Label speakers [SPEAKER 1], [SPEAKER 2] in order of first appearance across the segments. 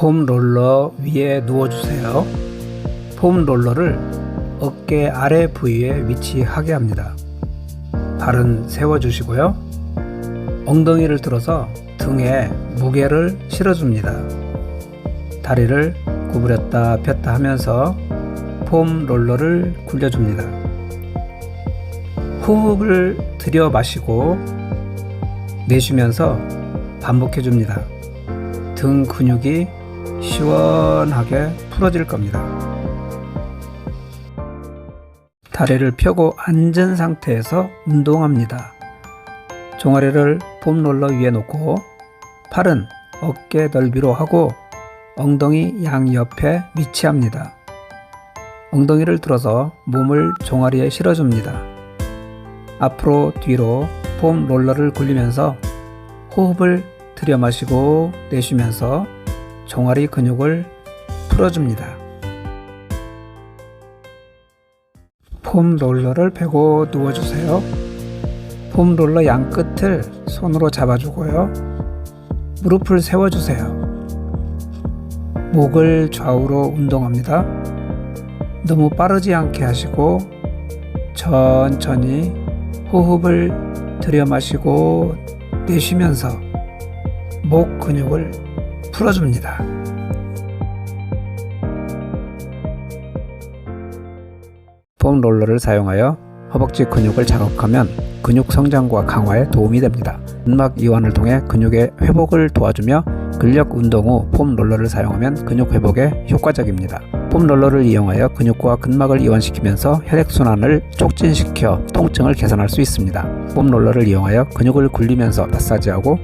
[SPEAKER 1] 폼 롤러 위에 누워주세요. 폼 롤러를 어깨 아래 부위에 위치하게 합니다. 발은 세워주시고요. 엉덩이를 들어서 등에 무게를 실어줍니다. 다리를 구부렸다 폈다 하면서 폼 롤러를 굴려줍니다. 호흡을 들여 마시고 내쉬면서 반복해 줍니다. 등 근육이 시원하게 풀어질 겁니다. 다리를 펴고 앉은 상태에서 운동합니다. 종아리를 폼 롤러 위에 놓고 팔은 어깨 넓이로 하고 엉덩이 양옆에 위치합니다. 엉덩이를 들어서 몸을 종아리에 실어줍니다. 앞으로 뒤로 폼 롤러를 굴리면서 호흡을 들여 마시고 내쉬면서 종아리 근육을 풀어줍니다. 폼 롤러를 펴고 누워주세요. 폼 롤러 양 끝을 손으로 잡아주고요. 무릎을 세워주세요. 목을 좌우로 운동합니다. 너무 빠르지 않게 하시고 천천히 호흡을 들여 마시고 내쉬면서 목 근육을 풀어줍니다. 폼 롤러를 사용하여 허벅지 근육을 자극하면 근육 성장과 강화에 도움이 됩니다. 근막 이완을 통해 근육의 회복을 도와주며 근력 운동 후 폼 롤러를 사용하면 근육 회복에 효과적입니다. 폼 롤러를 이용하여 근육과 근막을 이완시키면서 혈액순환을 촉진시켜 통증을 개선할 수 있습니다. 폼 롤러를 이용하여 근육을 굴리면서 마사지하고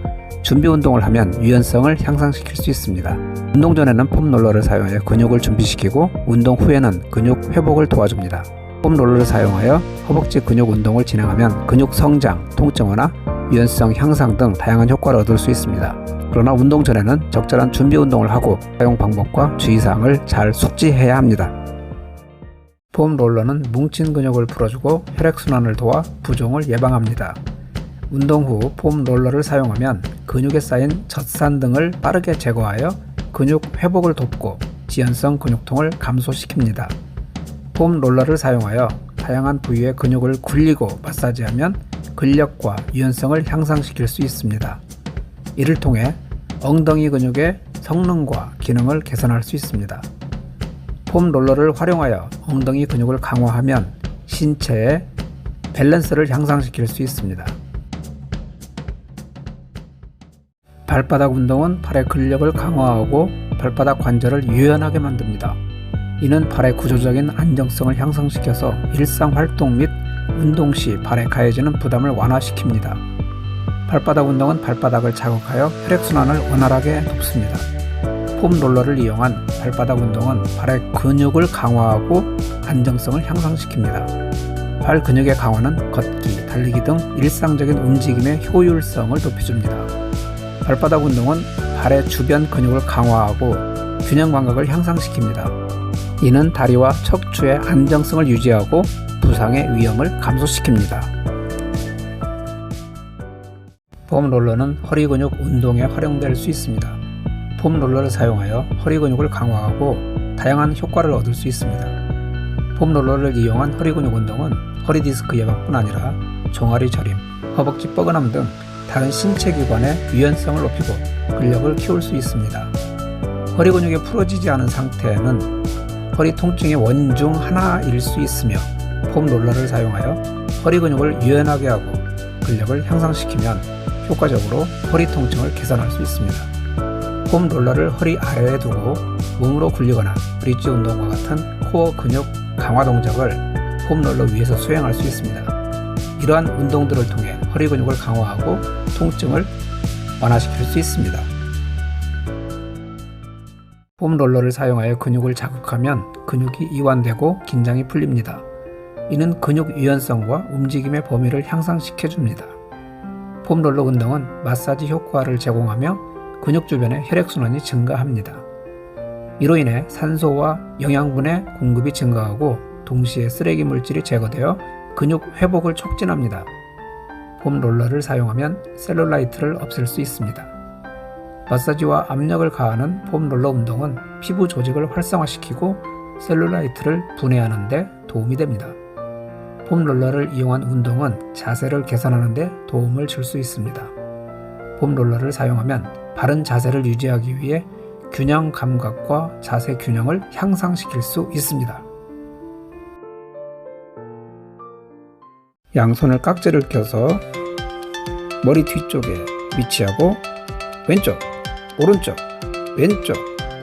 [SPEAKER 1] 준비 운동을 하면 유연성을 향상시킬 수 있습니다. 운동 전에는 폼 롤러를 사용하여 근육을 준비시키고 운동 후에는 근육 회복을 도와줍니다. 폼 롤러를 사용하여 허벅지 근육 운동을 진행하면 근육 성장, 통증 완화, 유연성 향상 등 다양한 효과를 얻을 수 있습니다. 그러나 운동 전에는 적절한 준비 운동을 하고 사용 방법과 주의사항을 잘 숙지해야 합니다. 폼 롤러는 뭉친 근육을 풀어주고 혈액순환을 도와 부종을 예방합니다. 운동 후 폼 롤러를 사용하면 근육에 쌓인 젖산 등을 빠르게 제거하여 근육 회복을 돕고 지연성 근육통을 감소시킵니다. 폼 롤러를 사용하여 다양한 부위의 근육을 굴리고 마사지하면 근력과 유연성을 향상시킬 수 있습니다. 이를 통해 엉덩이 근육의 성능과 기능을 개선할 수 있습니다. 폼 롤러를 활용하여 엉덩이 근육을 강화하면 신체의 밸런스를 향상시킬 수 있습니다. 발바닥 운동은 발의 근력을 강화하고 발바닥 관절을 유연하게 만듭니다. 이는 발의 구조적인 안정성을 향상시켜서 일상 활동 및 운동 시 발에 가해지는 부담을 완화시킵니다. 발바닥 운동은 발바닥을 자극하여 혈액순환을 원활하게 돕습니다. 폼 롤러를 이용한 발바닥 운동은 발의 근육을 강화하고 안정성을 향상시킵니다. 발 근육의 강화는 걷기, 달리기 등 일상적인 움직임의 효율성을 높여줍니다. 발바닥 운동은 발의 주변 근육을 강화하고 균형 감각을 향상시킵니다. 이는 다리와 척추의 안정성을 유지하고 부상의 위험을 감소시킵니다. 폼 롤러는 허리 근육 운동에 활용될 수 있습니다. 폼 롤러를 사용하여 허리 근육을 강화하고 다양한 효과를 얻을 수 있습니다. 폼 롤러를 이용한 허리 근육 운동은 허리 디스크 예방뿐 아니라 종아리 저림, 허벅지 뻐근함 등 다른 신체 기관의 유연성을 높이고 근력을 키울 수 있습니다. 허리 근육이 풀어지지 않은 상태에는 허리 통증의 원인 중 하나일 수 있으며 폼 롤러를 사용하여 허리 근육을 유연하게 하고 근력을 향상시키면 효과적으로 허리 통증을 개선할 수 있습니다. 폼 롤러를 허리 아래에 두고 몸으로 굴리거나 브릿지 운동과 같은 코어 근육 강화 동작을 폼 롤러 위에서 수행할 수 있습니다. 이러한 운동들을 통해 허리 근육을 강화하고 통증을 완화시킬 수 있습니다. 폼 롤러를 사용하여 근육을 자극하면 근육이 이완되고 긴장이 풀립니다. 이는 근육 유연성과 움직임의 범위를 향상시켜 줍니다. 폼 롤러 운동은 마사지 효과를 제공하며 근육 주변의 혈액순환이 증가합니다. 이로 인해 산소와 영양분의 공급이 증가하고 동시에 쓰레기 물질이 제거되어 근육 회복을 촉진합니다. 폼 롤러를 사용하면 셀룰라이트를 없앨 수 있습니다. 마사지와 압력을 가하는 폼롤러 운동은 피부 조직을 활성화시키고 셀룰라이트를 분해하는 데 도움이 됩니다. 폼롤러를 이용한 운동은 자세를 개선하는 데 도움을 줄 수 있습니다. 폼롤러를 사용하면 바른 자세를 유지하기 위해 균형 감각과 자세 균형을 향상시킬 수 있습니다. 양손을 깍지를 껴서 머리 뒤쪽에 위치하고 왼쪽, 오른쪽, 왼쪽,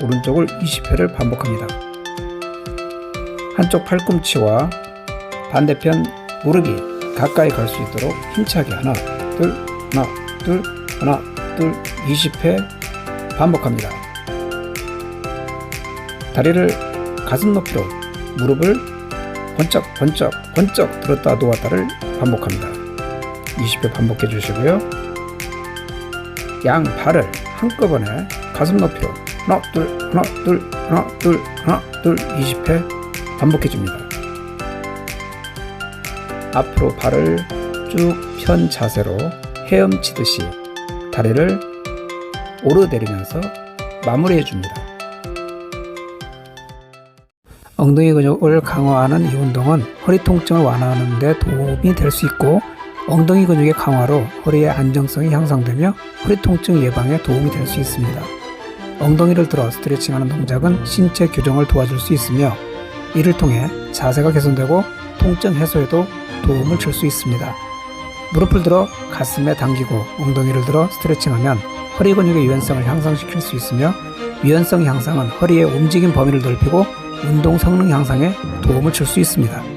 [SPEAKER 1] 오른쪽을 20회를 반복합니다. 한쪽 팔꿈치와 반대편 무릎이 가까이 갈 수 있도록 힘차게 하나, 둘, 하나, 둘, 하나, 둘, 20회 반복합니다. 다리를 가슴 높이로 무릎을 번쩍 번쩍 번쩍 들었다 놓았다를 반복합니다. 20회 반복해 주시고요. 양 발을 한꺼번에 가슴 높이로 하나 둘 하나 둘 하나 둘 하나 둘 20회 반복해 줍니다. 앞으로 발을 쭉 편 자세로 헤엄치듯이 다리를 오르내리면서 마무리해 줍니다. 엉덩이 근육을 강화하는 이 운동은 허리 통증을 완화하는 데 도움이 될 수 있고 엉덩이 근육의 강화로 허리의 안정성이 향상되며 허리 통증 예방에 도움이 될 수 있습니다. 엉덩이를 들어 스트레칭하는 동작은 신체 교정을 도와줄 수 있으며 이를 통해 자세가 개선되고 통증 해소에도 도움을 줄 수 있습니다. 무릎을 들어 가슴에 당기고 엉덩이를 들어 스트레칭하면 허리 근육의 유연성을 향상시킬 수 있으며 유연성 향상은 허리의 움직임 범위를 넓히고 운동 성능 향상에 도움을 줄 수 있습니다.